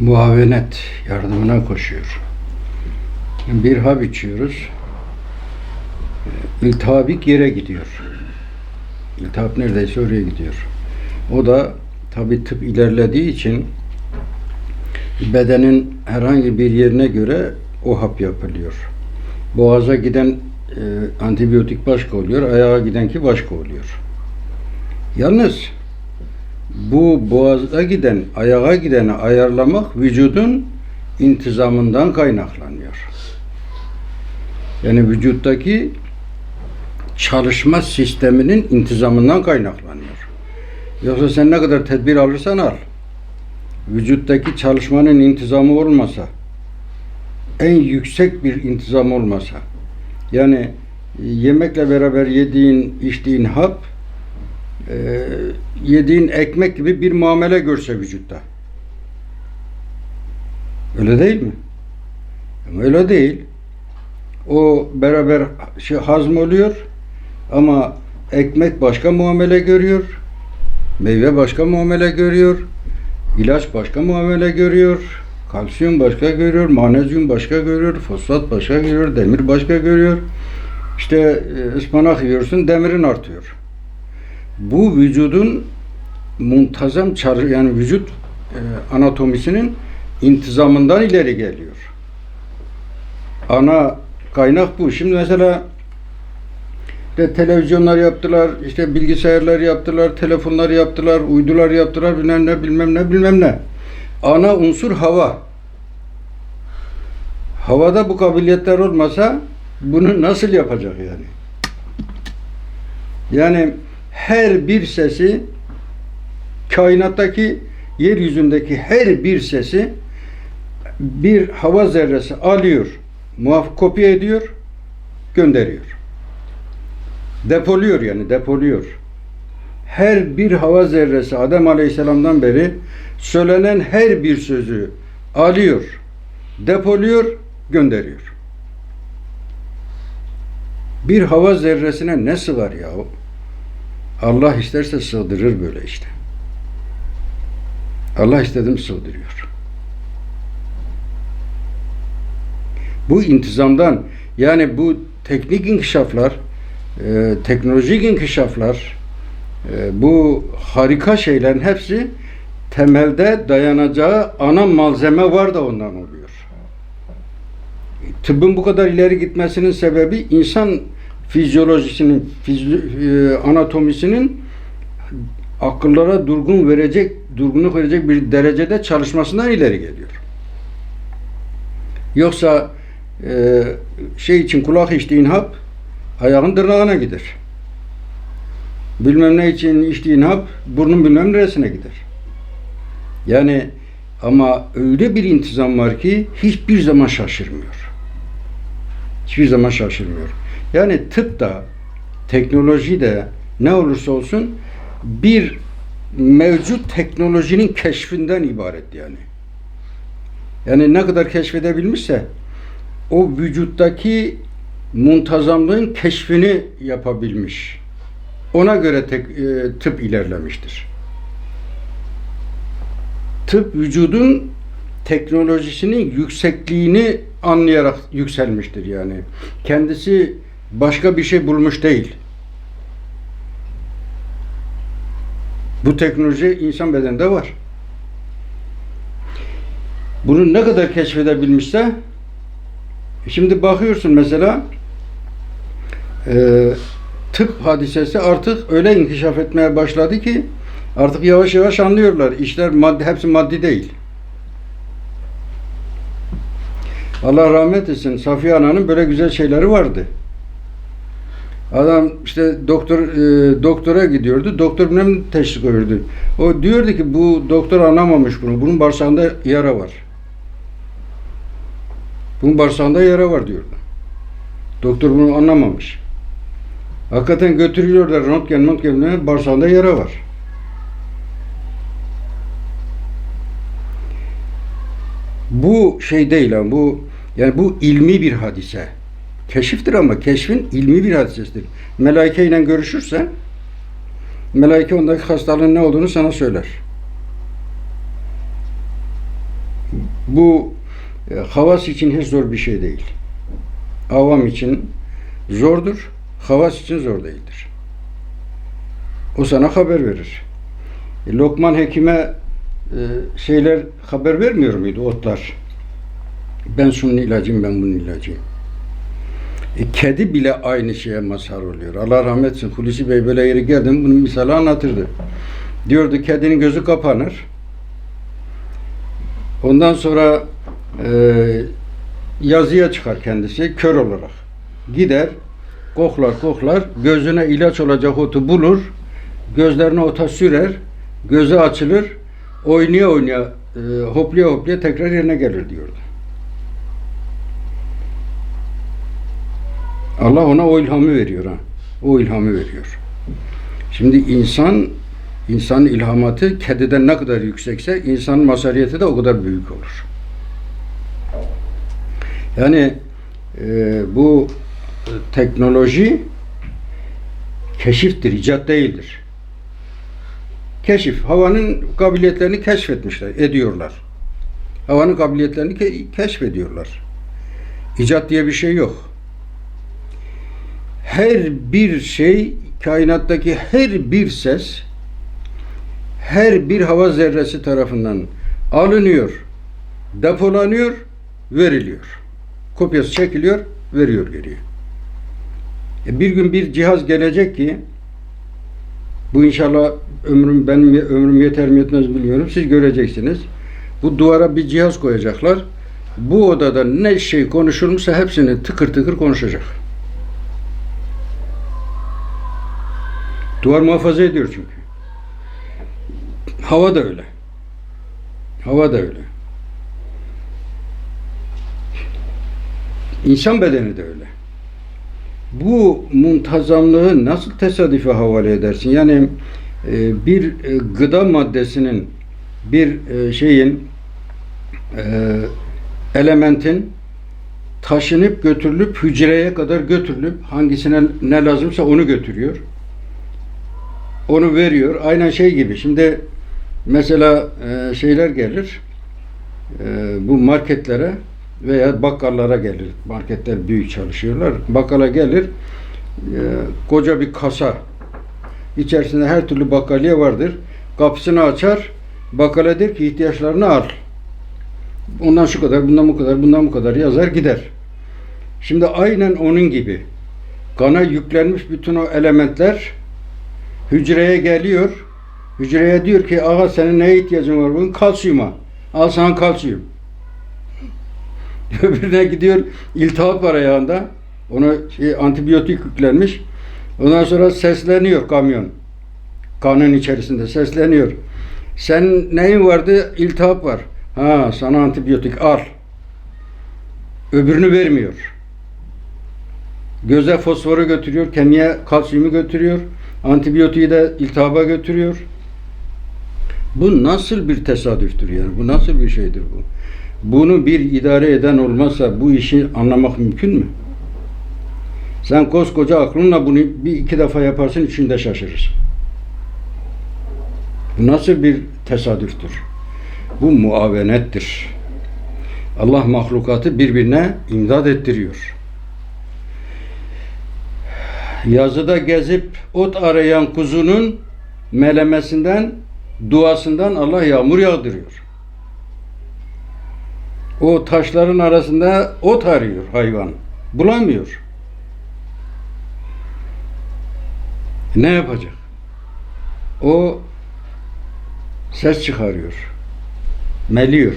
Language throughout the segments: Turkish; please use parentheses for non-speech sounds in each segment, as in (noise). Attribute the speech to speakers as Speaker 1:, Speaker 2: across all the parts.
Speaker 1: muavenet yardımına koşuyor. Bir hap içiyoruz. İltihabik yere gidiyor. İltihap neredeyse oraya gidiyor. O da tabi tıp ilerlediği için bedenin herhangi bir yerine göre o hap yapılıyor. Boğaza giden e, antibiyotik başka oluyor, ayağa gidenki başka oluyor. Yalnız bu boğaza giden, ayağa gideni ayarlamak vücudun intizamından kaynaklanıyor. Yani vücuttaki çalışma sisteminin intizamından kaynaklanıyor. Yoksa sen ne kadar tedbir alırsan al, vücuttaki çalışmanın intizamı olmasa, en yüksek bir intizam olmasa, yani yemekle beraber yediğin, içtiğin hap, e, yediğin ekmek gibi bir muamele görse vücutta. Öyle değil mi? Ama öyle değil. O beraber şey, hazm oluyor ama ekmek başka muamele görüyor, meyve başka muamele görüyor, ilaç başka muamele görüyor, kalsiyum başka görüyor, magnezyum başka görüyor, fosfat başka görüyor, demir başka görüyor. İşte e, ıspanak yiyorsun, demirin artıyor. Bu vücudun muntazam çar yani vücut e, anatomisinin intizamından ileri geliyor. Ana kaynak bu. Şimdi mesela de televizyonlar yaptılar, işte bilgisayarlar yaptılar, telefonlar yaptılar, uydular yaptılar, bilmem ne bilmem ne bilmem ne. Ana unsur hava. Havada bu kabiliyetler olmasa bunu nasıl yapacak yani? Yani her bir sesi kainattaki yeryüzündeki her bir sesi bir hava zerresi alıyor, muaf kopya ediyor, gönderiyor. Depoluyor yani depoluyor. Her bir hava zerresi Adem Aleyhisselam'dan beri söylenen her bir sözü alıyor, depoluyor, gönderiyor. Bir hava zerresine ne sığar ya? Allah isterse sığdırır böyle işte. Allah istedim sığdırıyor. Bu intizamdan yani bu teknik inkişaflar, e, teknolojik inkişaflar, e, bu harika şeylerin hepsi temelde dayanacağı ana malzeme var da ondan oluyor. Tıbbın bu kadar ileri gitmesinin sebebi insan fizyolojisinin, fizyo, e, anatomisinin akıllara durgun verecek, durgunluk verecek bir derecede çalışmasından ileri geliyor. Yoksa e, şey için kulak içtiğin hap ayağın tırnağına gider. Bilmem ne için içtiğin hap burnun bilmem neresine gider. Yani ama öyle bir intizam var ki hiçbir zaman şaşırmıyor. Hiçbir zaman şaşırmıyor. Yani tıp da, teknoloji de ne olursa olsun bir mevcut teknolojinin keşfinden ibaret yani. Yani ne kadar keşfedebilmişse o vücuttaki muntazamlığın keşfini yapabilmiş. Ona göre tek, e, tıp ilerlemiştir. Tıp vücudun teknolojisinin yüksekliğini anlayarak yükselmiştir yani. Kendisi başka bir şey bulmuş değil. Bu teknoloji insan bedeninde var. Bunu ne kadar keşfedebilmişse şimdi bakıyorsun mesela e, tıp hadisesi artık öyle inkişaf etmeye başladı ki artık yavaş yavaş anlıyorlar. İşler maddi, hepsi maddi değil. Allah rahmet etsin. Safiye Ana'nın böyle güzel şeyleri vardı. Adam işte doktor e, doktora gidiyordu. Doktor bilmem teşvik koyuyordu. O diyordu ki bu doktor anlamamış bunu. Bunun bağırsağında yara var. Bunun bağırsağında yara var diyordu. Doktor bunu anlamamış. Hakikaten götürüyorlar röntgen röntgen bağırsağında yara var. Bu şey değil ama bu yani bu ilmi bir hadise. Keşiftir ama keşfin ilmi bir hadisesidir. Melaike ile görüşürsen melaike ondaki hastalığın ne olduğunu sana söyler. Bu e, havas için hiç zor bir şey değil. Avam için zordur, havas için zor değildir. O sana haber verir. E, Lokman Hekim'e e, şeyler haber vermiyor muydu otlar? Ben şunun ilacıyım, ben bunun ilacıyım. E, kedi bile aynı şeye mazhar oluyor. Allah rahmet etsin. Hulusi Bey böyle yeri geldim bunun misali anlatırdı. Diyordu kedinin gözü kapanır. Ondan sonra e, yazıya çıkar kendisi kör olarak. Gider, koklar koklar, gözüne ilaç olacak otu bulur, gözlerine ota sürer, gözü açılır, oynaya oynaya, e, hoplaya hoplaya tekrar yerine gelir diyordu. Allah ona o ilhamı veriyor ha. O ilhamı veriyor. Şimdi insan insanın ilhamatı kediden ne kadar yüksekse insanın masariyeti de o kadar büyük olur. Yani e, bu teknoloji keşiftir, icat değildir. Keşif, havanın kabiliyetlerini keşfetmişler, ediyorlar. Havanın kabiliyetlerini ke- keşfediyorlar. İcat diye bir şey yok. Her bir şey, kainattaki her bir ses, her bir hava zerresi tarafından alınıyor, depolanıyor, veriliyor. Kopyası çekiliyor, veriyor geriye. E bir gün bir cihaz gelecek ki bu inşallah ömrüm benim ömrüm yeter mi yetmez bilmiyorum. Siz göreceksiniz. Bu duvara bir cihaz koyacaklar. Bu odada ne şey konuşulmuşsa hepsini tıkır tıkır konuşacak. Duvar muhafaza ediyor çünkü. Hava da öyle. Hava da öyle. İnsan bedeni de öyle. Bu muntazamlığı nasıl tesadüfe havale edersin? Yani e, bir e, gıda maddesinin bir e, şeyin elementin taşınıp götürülüp hücreye kadar götürülüp hangisine ne lazımsa onu götürüyor. Onu veriyor. Aynen şey gibi. Şimdi mesela e, şeyler gelir e, bu marketlere veya bakkallara gelir. Marketler büyük çalışıyorlar. Bakkala gelir e, koca bir kasa. İçerisinde her türlü bakkaliye vardır. Kapısını açar. Bakkala der ki ihtiyaçlarını al. Ondan şu kadar, bundan bu kadar, bundan bu kadar yazar gider. Şimdi aynen onun gibi kana yüklenmiş bütün o elementler hücreye geliyor. Hücreye diyor ki ağa senin neye ihtiyacın var bugün? Kalsiyuma. Al sana kalsiyum. (laughs) Öbürüne gidiyor iltihap var ayağında. Ona şey, antibiyotik yüklenmiş. Ondan sonra sesleniyor kamyon. Kanın içerisinde sesleniyor. Sen neyin vardı? İltihap var. Ha sana antibiyotik al. Öbürünü vermiyor. Göze fosforu götürüyor, kemiğe kalsiyumu götürüyor, antibiyotiği de iltihaba götürüyor. Bu nasıl bir tesadüftür yani? Bu nasıl bir şeydir bu? Bunu bir idare eden olmazsa bu işi anlamak mümkün mü? Sen koskoca aklınla bunu bir iki defa yaparsın içinde şaşırırsın. Bu nasıl bir tesadüftür? Bu muavenettir. Allah mahlukatı birbirine imdad ettiriyor. Yazıda gezip ot arayan kuzunun melemesinden, duasından Allah yağmur yağdırıyor. O taşların arasında ot arıyor hayvan. Bulamıyor. Ne yapacak? O ses çıkarıyor. Meliyor.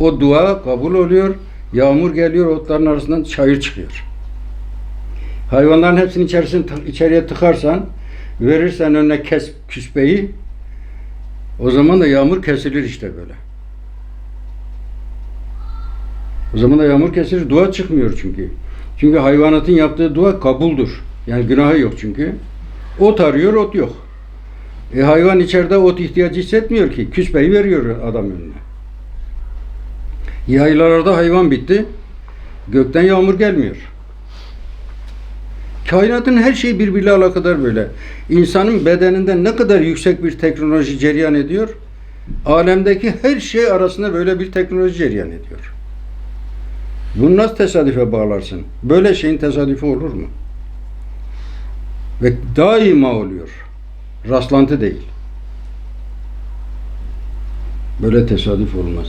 Speaker 1: O dua kabul oluyor. Yağmur geliyor, otların arasından çayır çıkıyor. Hayvanların hepsini içerisine, içeriye tıkarsan, verirsen önüne kes, küspeyi, o zaman da yağmur kesilir işte böyle. O zaman da yağmur kesilir, dua çıkmıyor çünkü. Çünkü hayvanatın yaptığı dua kabuldur. Yani günahı yok çünkü. Ot arıyor, ot yok. E hayvan içeride ot ihtiyacı hissetmiyor ki. Küspeyi veriyor adam önüne. Yaylalarda hayvan bitti. Gökten yağmur gelmiyor. Kainatın her şeyi birbiriyle alakadar böyle. İnsanın bedeninde ne kadar yüksek bir teknoloji cereyan ediyor. alemdeki her şey arasında böyle bir teknoloji cereyan ediyor. Bunu nasıl tesadüfe bağlarsın? Böyle şeyin tesadüfi olur mu? Ve daima oluyor. Rastlantı değil. Böyle tesadüf olmaz.